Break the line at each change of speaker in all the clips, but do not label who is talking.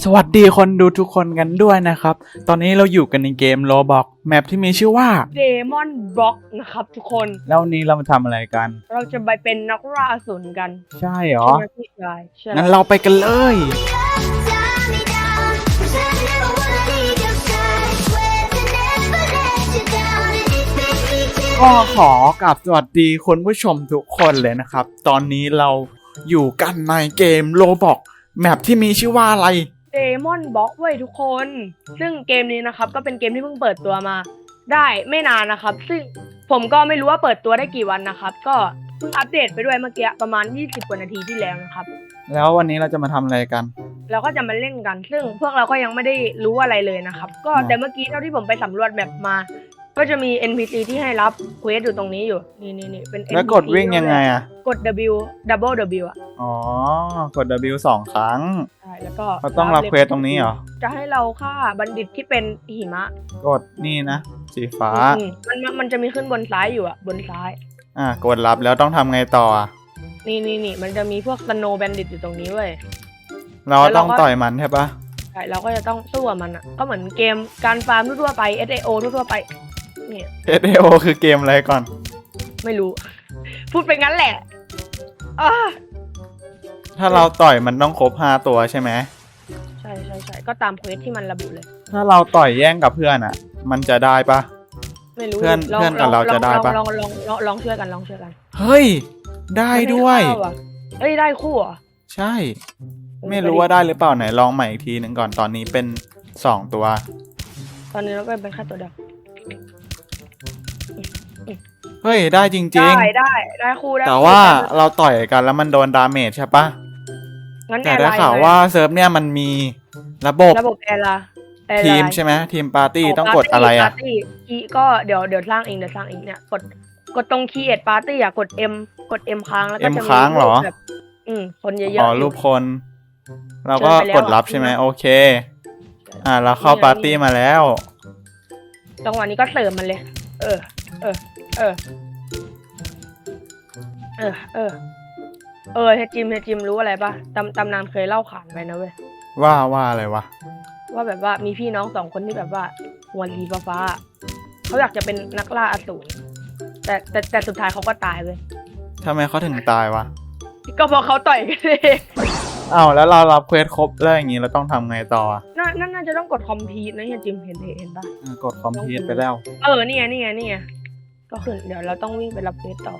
สวัสดีคนดูทุกคนกันด้วยนะครับ ตอนนี้เราอยู่กันในเกมโลบอกแมปที่มีชื่อว่า
เดมอนบล็อกนะครับทุกคน
แล้ววันนี้เรามาทำอะไรกัน
เราจะไปเป็นนักล่าอสูรกัน
ใช่เหรอ
ใช่ไหมพี่ชายใช่
งั้นเราไปกันเลย ก็ขอกราบสวัสดีคุณผู้ชมทุกคนเลยนะครับ ตอนนี้เราอยู่กันในเกมโลบอกแมปที่มีชื่อว่าอะไร
เดมอนบล็อกเว้ยทุกคน ซึ่งเกมนี้นะครับ ก็เป็นเกมที่เพิ่งเปิดตัวมา ได้ไม่นานนะครับ ซึ่งผมก็ไม่รู้ว่าเปิดตัวได้กี่วันนะครับ ก็เพิ่งอัปเดตไปด้วยเมื่อกี้ประมาณ 20 กว่านาทีที่แล้วนะครับ
แล้ววันนี้เราจะมาทำอะไรกัน
เราก็จะมาเล่นกัน ซึ่งพวกเราก็ยังไม่ได้รู้อะไรเลยนะครับ ก็
อ่า
แต่เมื่อกี้เท่าที่ผมไปสำรวจแบบมา ก็จะมี NPC ที่ให้รับเควสอยู่ตรงนี้อยู่ นี่นี่นี่เป็น NPC
แล้วกดวิ่งยังไงอะ
กด W double W อะ
อ๋อ กด W สองครั้ง
ใช่แล้วก็
เราต้องรับเควสตรงนี้เหรอ
จะให้เราฆ่าบัณฑิตที่เป็นหิมะ
กดนี่นะ สีฟ้า
อืมมันมันมันจะมีขึ้นบนซ้ายอยู่อะ บนซ้าย
อะกดรับแล้วต้องทำไงต่ออะ
นี่นี่นี่มันจะมีพวกสโนว์บัณฑิตอยู่ตรงนี้เว้ย
เรา
แล้วเราก็
ต้องต่อยมันใช่ปะ
ใช่เราก็จะต้องสู้กับมันอะ ก็เหมือนเกมการฟาร์มทั่วๆไป SAO ทั่วๆไป เนี่ย
SAO คือเกมอะไรก่อน
ไม่รู้ พูดไปงั้นแหละอ่า
ถ้าเราต่อยมันต้องครบห้าตัวใช่ไหม
ใช่ใช่ใช่ก็ตามเควสที่มันระบุเลย
ถ้าเราต่อยแย่งกับเพื่อนอะ มันจะได้ปะ
ไม่รู้
เพื่อน
ลง
เพื่อนกับ
ลง
เราจะได้ปะ
ลองลองลองลองลองช่วยกันลองช่วยกัน
เฮ้ย ได้ด้วย
ไม่เข้าอะเอ้ยได้คู่เหรอ
ใช่ ไม่รู้ว่าได้หรือเปล่าไหนลองใหม่อีกทีหนึ่งก่อนตอนนี้เป็นสองตัว
ตอนนี้เราก็เป็นแค่ตัวเดียว
เฮ้ย ได้จริง
ได้ได้ ได้คู่ได้
ๆ แต่
คู่
ว่า
ได้
เราต่อยกันแล้วมันโดนดาเมจใช่ปะ
งั้น
แต่
แอร์
ได้
ไลน์
ข่าว
ไหม
ว่าเซิร์ฟเนี่ยมันมีระบบ
ระบบแอร์ไลน์แอร์ไลน์
ทีมใช่ไหมทีมปาร์ตี้ต้องกดอะไรอะ
ปาร์ตี้คีก็เดี๋ยวเดี๋ยวสร้างเองเดี๋ยวสร้างเองเนี่ยกดกดตรง create party อะกด M กด M ค้างแล้วก็
M
จะมี
ค้างเหรอ
แบบอืมคนเยอะๆ
อ๋อ
อยู่
รูปคน เราก็
เชิญไปแล้ว
กดรับใช่ไหม
อะ
โอเค อ่าเราเข้า
นี่ไง
ปาร์ตี้มาแล้ว
จังหวะนี้ก็เสริมมันเลย เออ เออ เออ เออ เออ เออเฮดจิมเฮดจิมรู้อะไรปะตำตำนานเคยเล่าขานไปนะเว้ย
ว่าว่าอะไรวะ
ว่าแบบว่ามีพี่น้องสองคนที่แบบว่าหัวสีฟ้าๆเขาอยากจะเป็นนักล่าอสูรแต่แต่แต่สุดท้ายเขาก็ตายเว้ย
ทำไมเขาถึงตายวะ
ก็เพราะเขาต่อยกันเอง
อ้าวแล้วเรารับเควสครบแล้วอย่างงี้เราต้องทำไงต่ออะ
น่าน่าน่าจะต้องกดคอมพีทนะเฮียจิมเห็นเห็นเห็นปะ
อ่ากดคอมพิวไปแล้ว
เออ นี่ไงนี่ไงนี่ไง ก็คือเดี๋ยวเราต้องวิ่งไปรับเควสต่อ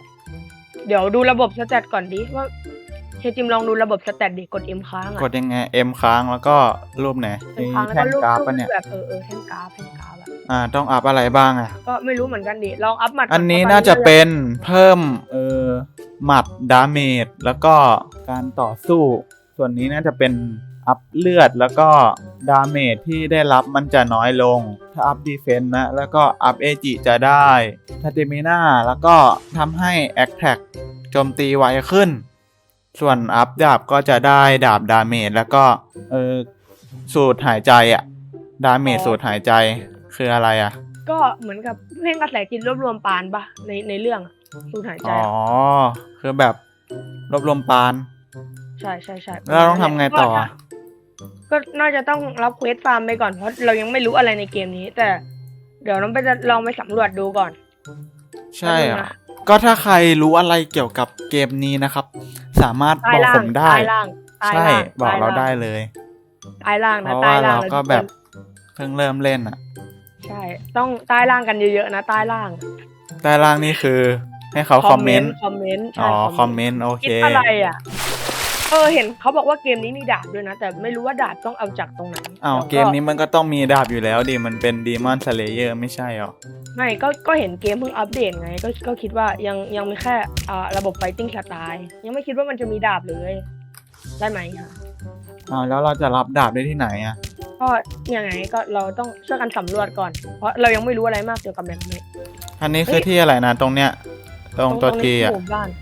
เดี๋ยวดูระบบสแตทก่อนดิว่าเฮียจิมลองดูระบบสแตทดิกดเอ็มค้างอะ
กดยังไง M ค้างแล้วก็รูปไหน
เอ็ม
มี
ค้างแล้ว
แท่
ก็
น
รูป
กราฟ
รูป
ปะเนี่ย
แบบเออเออแท่นกราฟแท่นกราฟอะ
อ่าต้องอัพอะไรบ้างอะ
ก็ไม่รู้เหมือนกันดิลองอัพหมัด
อันนี้
ก่
น่าจะ
ตอ
เป็นเพิ่มเออหมัดดาเมจแล้วก็การต่อสู้ ส่วนนี้น่าจะเป็น อัพเลือดแล้วก็ดาเมจที่ได้รับมันจะน้อยลง ถ้าอัพดีเฟนต์นะ แล้วก็อัพเอจิจะได้ทาติมิน่าแล้วก็ทำให้แอคแท็กโจมตีไวขึ้น ส่วนอัพดาบก็จะได้ดาบดาเมจแล้วก็เออสูตรหายใจอะดาเมจสูตรหายใจคืออะไรอะ
ก็เหมือนกับเพลงกระแสจิตรวบรวมปานปะในในเรื่องอะสูดหายใจ
อ๋อ
อะ
คือแบบรวบรวมปาน
ใช่ใช่ใช่
แล้วเราต้องทำไงต่ออะ
ก็น่าจะต้องรับเควสฟาร์มไปก่อนเพราะเรายังไม่รู้อะไรในเกมนี้ แต่ เดี๋ยวน้องไปจะลองไปสำรวจดูก่อน
ใช่
แป๊บนึง
อะ
นะ
ก็ถ้าใครรู้อะไรเกี่ยวกับเกมนี้นะครับ สามารถ
ใต้
บอก
ล่า
ผ
ง
มได้
ใต้ล่างใต้
ใช่
ล่าง
บอกเรา
ใต้
ได้
ล่าง
เลย
ใต้ล่าง
เพ
นะ
ราะ
ใต้
ว่า
ล่าง
เรา
นะ
ก็
ทุคน
แบบเพิ่งเริ่มเล่นอะ
ใช่ ต้องใต้ล่างกันเยอะๆนะใต้ล่าง
ใต้ล่างนี่คือ ให้เขาคอมเมนต์
คอมเมนต์
อ๋
ใช่
อคอมเมนต์โอเค
คิดอะไรอะ เออเห็นเขาบอกว่าเกมนี้มีดาบด้วยนะ แต่ไม่รู้ว่าดาบต้องเอาจากตรงไหน
อ้าว
แล้ว
เกมนี้มันก็ต้องมีดาบอยู่แล้วดิมันเป็นดีมอนสเลเยอร์ไม่ใช่หรอ
ไม่ก็ก็เห็นเกมเพิ่งอัปเดตไงก็ก็คิดว่ายังยังมีแค่อ่าระบบไฟติ้งสไตล์ยังไม่คิดว่ามันจะมีดาบเลยได้ไหมคะ
อ้าวแล้วเราจะรับดาบได้ที่ไหนอะ
ก็ยังไงก็เราต้องช่วยกันสำรวจก่อน เพราะเรายังไม่รู้อะไรมากเกี่ยวกับแบบนี้
อันนี้คือที่อะไรนะตรงเนี้ย ตรงตัวที
นี้
อะ
หมู่บ้านฮะตรง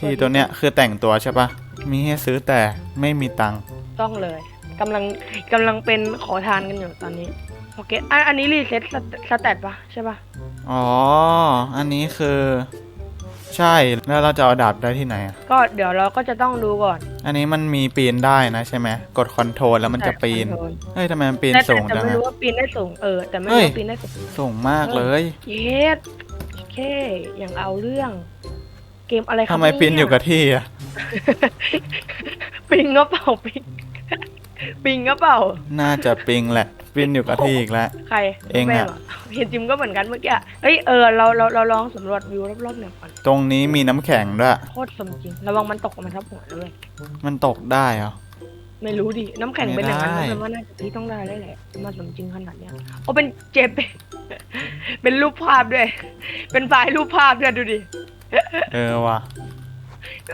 ที่ตัวเนี้ยคือแต่งตัวใช่ปะมีให้ซื้อแต่ไม่มีตังค์
ต้องเลยกำลังกำลังเป็นขอทานกันอยู่ตอนนี้โอเคอันอันนี้รีเซ็ตสเตตปะใช่ปะ
อ๋อ อันนี้คือ ใช่แล้วเราจะเอาดาบได้ที่ไหนอะ
ก็เดี๋ยวเราก็จะต้องดูก่อน
อันนี้มันมีปีนได้นะใช่ไหมกดคอนโทรลแล้วมันจะปีนเฮ้ยทำไมมันปีน
แต่
สูง
แต่
จัง
ไม่
อะ
รู้ว่าปีนได้สูงเออแต่ไม่
เฮ้
รู้
ย
ว่าปีนได้สูง
สูงมากเลย
เย็ดแค่อย่างเอาเรื่อง เกมอะไรครับ
ทำไมปีนอยู่กับที่อะ
ปิงก็เปล่าปิงปิงก็เปล่า
น่าจะปิงแหละปีนอยู่กับที่อีกแล้ว
ใคร
เองอะ
แม่หรเห็นจิมก็เหมือนกันเมื่อกี้เฮ้ยเออเราเราเราลองสำรวจวิวรอบๆหน่อยก่อน
ตรงนี้มีน้ำแข็งด้วย
โคตรสมจริงระวังมันตกมาทับหัวด้วย
มันตกได้เหรอ
ไม่รู้ดิ น้ำแข็งเป็นอย่างนั้น
ไม่ได้
แต่ว่าน่าจะพี่ต้องได้ได้แหละมาสมจริงขนาดเนี้ยโอ้เป็นเจ็บเป็นรูปภาพด้วย เป็นไฟล์รูปภาพด้วยดูดิ
เออว่ะ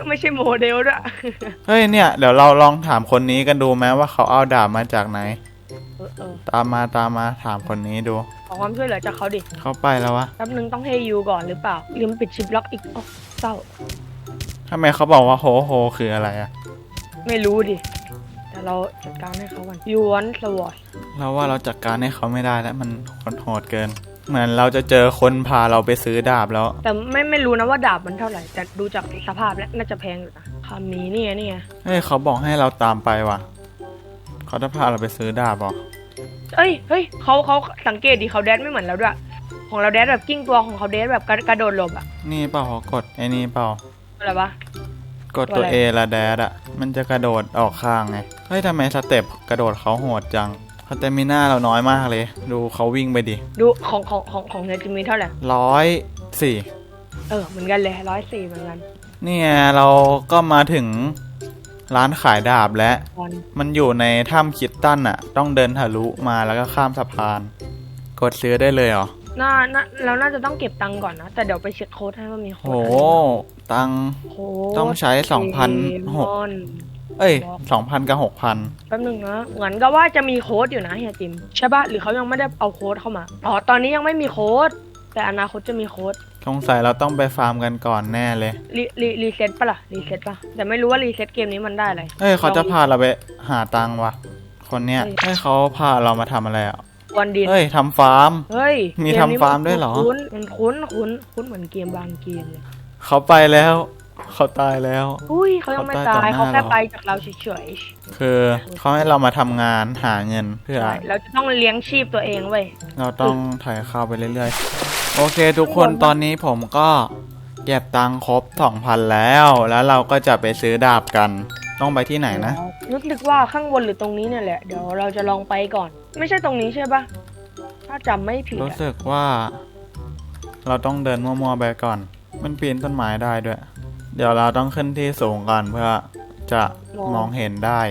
ไม่ใช่โมเดลด้วย
เฮ้ยเนี่ย เดี๋ยวเราลองถามคนนี้กันดูไหมว่าเขาเอาดาบมาจากไหน
เออเออ
ตามมาตามมาถามคนนี้ดู
ขอความช่วยเหลือจากเขาดิ
เขาไปแล้ววะ
แป๊บนึงต้องให้ยูก่อนหรือเปล่า ลืมปิดชิปล็อกอีกโอ้เศร้า
ทำไมเขาบอกว่าโฮโฮคืออะไรอะ
ไม่รู้ดิ แต่เราจัดการให้เขาก่อนยูวันสวอต
เราว่าเราจัดการให้เขาไม่ได้แล้วมันโหดเกิน เหมือนเราจะเจอคนพาเราไปซื้อดาบแล้ว
แต่ไม่ไม่รู้นะว่าดาบมันเท่าไหร่ แต่ดูจากสภาพแล้วน่าจะแพงอยู่นะคามีนี่ไงนี่ไง
เฮ้ยเขาบอกให้เราตามไปว่ะเขาจะพาเราไปซื้อดาบเหรอ
เอ้ยเฮ้ยเขาเขาสังเกตดิเขาแดนไม่เหมือนเราด้วย ของเราแดนแบบกิ้งตัวของเขาแดนแบบกระกระโดดหลบอะ
นี่เปล่าเขากดไอ้นี่เปล่า
อะไรวะ
กดตัว
อะไร
เอละแดดอะมันจะกระโดดออกข้างไงเฮ้ยทำไมสเต็ปกระโดดเขาโหดจัง สเตมิน่าเราน้อยมากเลย ดูเขาวิ่งไปดิ
ดูของของของของเนจิมีเท่าไหร่
ร้อยสี่
เออเหมือนกันเลยร้อยสี่เหมือนกัน
เนี่ยเราก็มาถึงร้านขายดาบแล้ว
วัน
มันอยู่ในถ้ำคิดตันอะต้องเดินทะลุมาแล้วก็ข้ามสะพาน กดซื้อได้เลยเหรอ
น่าน่าเราน่าจะต้องเก็บตังค์ก่อนนะ แต่เดี๋ยวไปเช็คโค้ดให้ว่ามีโค้
โห
ดอะไร
ตังค์
โค้ด
ต้องใช้สองพันหก
เดมอน
เอ้ยสองพันกับหกพัน
แป๊บนึงนะเหมือนก็ว่าจะมีโค้ดอยู่นะเฮียจิมใช่ปะหรือเขายังไม่ได้เอาโค้ดเข้ามาอ๋อตอนนี้ยังไม่มีโค้ด แต่อนาคตจะมีโค้ด
สงสัยเราต้องไปฟาร์มกันก่อนแน่เลย
รีรีรีเซ็ตปะล่ะรีเซ็ตปะแต่ไม่รู้ว่ารีเซ็ตเกมนี้มันได้อะไร
เฮ้ยเขาจะพาเราไปหาตังค์วะคนเนี้ย
เฮ้ย
เฮ้ยเขาพาเรามาทำอะไรอะ
วันดิน
เฮ้ยทำฟาร์ม
เฮ้ย
มี
เก
ทำฟาร์มด้วยเหรอ
คุ้นมันคุ้นคุ้นคุ้นเหมือนเกมบางเกมเลย
เขาไปแล้ว เขาตายแล้ว
อุ้ยเขายังไม่
เขา
ตา
ตาย
ย
ต่อหน้า
เขาแค่
เรา
ไปจากเราเฉย
คือเขาให้เรามาทำงานหาเงินเพื่
ๆ
อ
ใช่เราจะต้องเลี้ยงชีพตัวเองเว้ย
เราต้องถ่ายข้าวไปเรื่อยๆ โอเค ทุกคนตอนนี้ผมก็เก็บตังค์ครบ2,000แล้ว แล้วเราก็จะไปซื้อดาบกันต้องไปที่ไหนนะ
รู้สึกว่าข้างบนหรือตรงนี้เนี่ยแหละเดี๋ยวเราจะลองไปก่อน ไม่ใช่ตรงนี้ใช่ปะถ้าจำไม่ผิด
รู้
อะ
สึกว่า เราต้องเดินมั่วๆไปก่อน มันปีนต้นไม้ได้ด้วย เดี๋ยวเราต้องขึ้นที่สูงก่อนเพื่อจะมองเห็นได้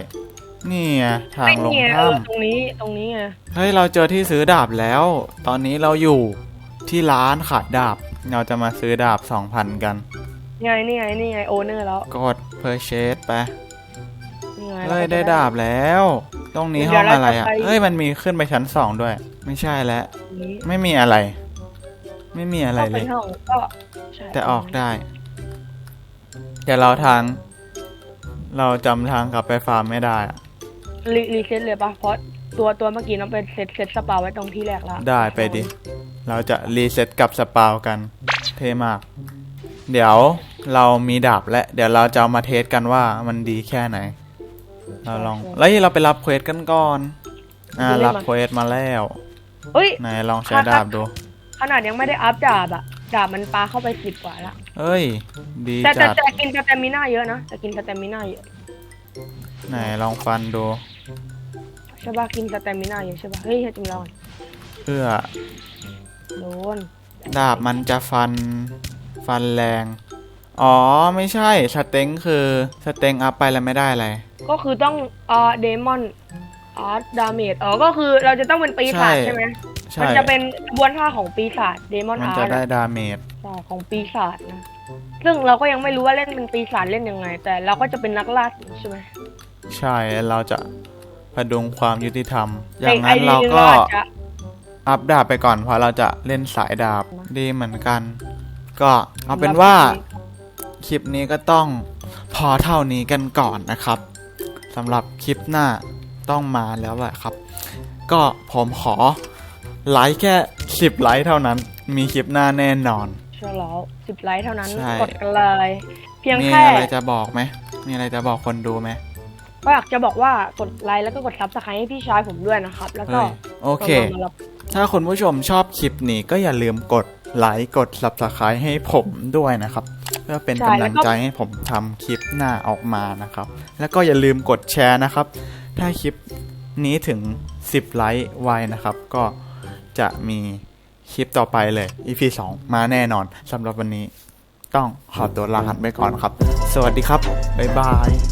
นี่ไงทาง
ไม่
ลง
เนี่ยเอ
ถ้
อตรงนี้ตรงนี้ไงำ
เฮ้ยเราเจอที่ซื้อดาบแล้ว ตอนนี้เราอยู่ที่ร้านขายดาบ เราจะมาซื้อดาบ2,000กัน
นี่ไงนี่ไงนี่ไงโอเนอร์แล้ว
กด purchase ไป
นี่ไง
เฮ้ย
รก็
ได้
จะ
ดาบแล้ว ตรงนี้
เดี๋
ห้
ย
อ
ว
ง
เรา
อะไร
จะ
อะ
ไป
เฮ้ยมันมีขึ้นไปชั้นสองด้วย ไม่ใช่แล้ว
ตรงนี้
ไม่มีอะไร ไม่มีอะไร
เข้า
เล
ไป
ย
ห้องก็ใช่
แต่ออกได้ เดี๋ยวเราทาง เราจำทางกลับไปฟาร์มไม่ได้อะ
รีรีเซ็ตเลยปะเพราะตัวตัวเมื่อกี้น้องเป็นเซ็ตเซ็ตสปาไว้ตรงที่แรกแล้ว
ได้ไปดิ เราจะรีเซ็ตกับสปาวกัน เท่มาก เดี๋ยวเรามีดาบและ เดี๋ยวเราจะเอามาเทสกันว่ามันดีแค่ไหน เราลองแล้วเราไปรับเควสกันก่อน อ่ารับเควสมาแล้ว
เฮ้ย
ไหนลองใช้ดาบดู
ขนาดยังไม่ได้อัพดาบอะ ดาบมันปาเข้าไปสิบกว่าละ
เอ้ย ดี
แต่แต่
จัด
แต่กินสเตมิน่าเยอะนะแต่กินสเตมิน่าเยอะ
ไหนลองฟันดู
ใช่ปะกินสเตมิน่าเยอะใช่ปะเฮ้ยให้จิมลอง
เพื่อ
โดน
ดาบมันจะฟันฟันแรง อ๋อไม่ใช่สเต็งคือสเต็งอัพไปแล้วไม่ได้อะไร
ก็คือต้องอ่าเดมอนอาร์ตดาเมจอ๋อก็คือเราจะต้องเป็นปีศาจ
ใช่
ใช่ไหม
ใช่
มันจะเป็นกระบวนท่าของปีศาจเดมอน
มัน
อา
จะ
ร์ต
ได้ดาเมจ
ของปีศาจนะ ซึ่งเราก็ยังไม่รู้ว่าเล่นเป็นปีศาจเล่นยังไง แต่เราก็จะเป็นนักล่าสิงใช่ไหม
ใช่ เราจะพดุงความยุติธรรม อย่าง
ไนั้
นเรา
ไอดี
ก็
อาจจะ
อัพดาบไปก่อน เพราะเราจะเล่นสายดาบดีเหมือนกัน ก็เอาเป็นว่า คลิปนี้ก็ต้องพอเท่านี้กันก่อนนะครับสำหรับคลิปหน้าต้องมาแล้วแหละครับ ก็ผมขอ ไลค์แค่10ไลค์เท่านั้น มีคลิปหน้าแน่นอน
ใใช่แล้วสิบไลค์เท่านั้น
ใช่
กดกันเลย เพียง
มี
แค่
อะไรจะบอกไหมมีอะไรจะบอกคนดูไหม
ก็อยากจะบอกว่ากดไลค์แล้วก็กดซับสไครต์ให้พี่ชายผมด้วยนะครับ แล้วก็
เฮ้ยโอเค
มารับ
ถ้าคุณผู้ชมชอบคลิปนี้ก็อย่าลืมกดไลค์กด subscribe ให้ผมด้วยนะครับ เพื่อเป็นกำลังใจให้ผมทำคลิปหน้าออกมานะครับ แล้วก็อย่าลืมกดแชร์นะครับ ถ้าคลิปนี้ถึง 10 ไลค์ไวนะครับ ก็ จะมีคลิปต่อไปเลย EP 2 มาแน่นอนสำหรับวันนี้ ต้องขอตัวลาหันไปก่อนครับ สวัสดีครับ บ๊ายบาย